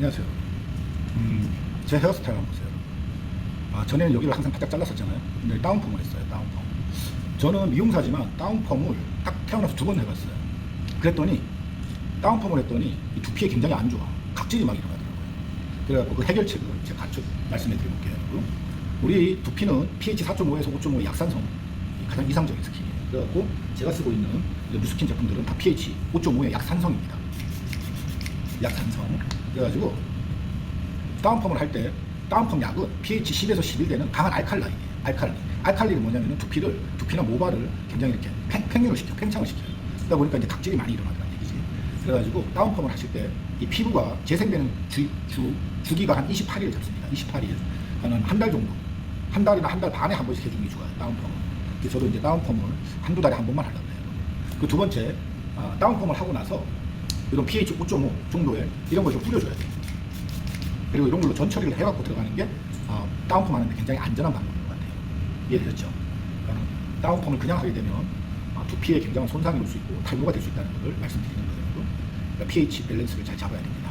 안녕하세요. 음, 제 헤어스타일 한번 보세요. 아, 전에는 여기를 항상 바짝 잘랐었잖아요. 근데 다운펌을 했어요. 다운펌. 저는 미용사지만 다운펌을 딱 태어나서 두 번 해봤어요. 그랬더니 다운펌을 했더니 이 두피에 굉장히 안 좋아. 각질이 막 일어나더라고요. 그래갖고 그 해결책을 제가 같이 말씀해 드려볼게요. 우리 두피는 pH 4.5에서 5.5의 약산성 이 가장 이상적인 스킨이에요. 그래갖고 제가 쓰고 있는 이 루스킨 제품들은 다 pH 5.5의 약산성입니다. 약산성. 그래가지고 다운펌을 할 때 다운펌 약은 pH 10에서 11 되는 강한 알칼라인이에요. 알칼리. 알칼리는 뭐냐면은 두피를 두피나 모발을 굉장히 이렇게 팽, 팽유를 시켜, 팽창을 시켜요. 그러다 보니까 이제 각질이 많이 일어나더라는 얘기지. 그래가지고 다운펌을 하실 때 이 피부가 재생되는 주, 주, 주기가 한 28일 잡습니다. 28일. 한 한 달 정도. 한 달이나 한 달 반에 한 번씩 해주는 게 좋아요. 그래서 저도 이제 다운펌을 한두 달에 한 번만 하려고 해요. 그 두 번째, 아, 다운펌을 하고 나서 이런 pH 5.5 정도에 이런 걸 좀 뿌려줘야 돼요. 그리고 이런 걸로 전 처리를 해갖고 들어가는 게 어, 다운펌 하는데 굉장히 안전한 방법인 것 같아요. 이해되셨죠? 그러니까 다운펌을 그냥 하게 되면 어, 두피에 굉장한 손상이 올 수 있고 탈모가 될 수 있다는 것을 말씀드리는 거예요. 그러니까 pH 밸런스를 잘 잡아야 됩니다.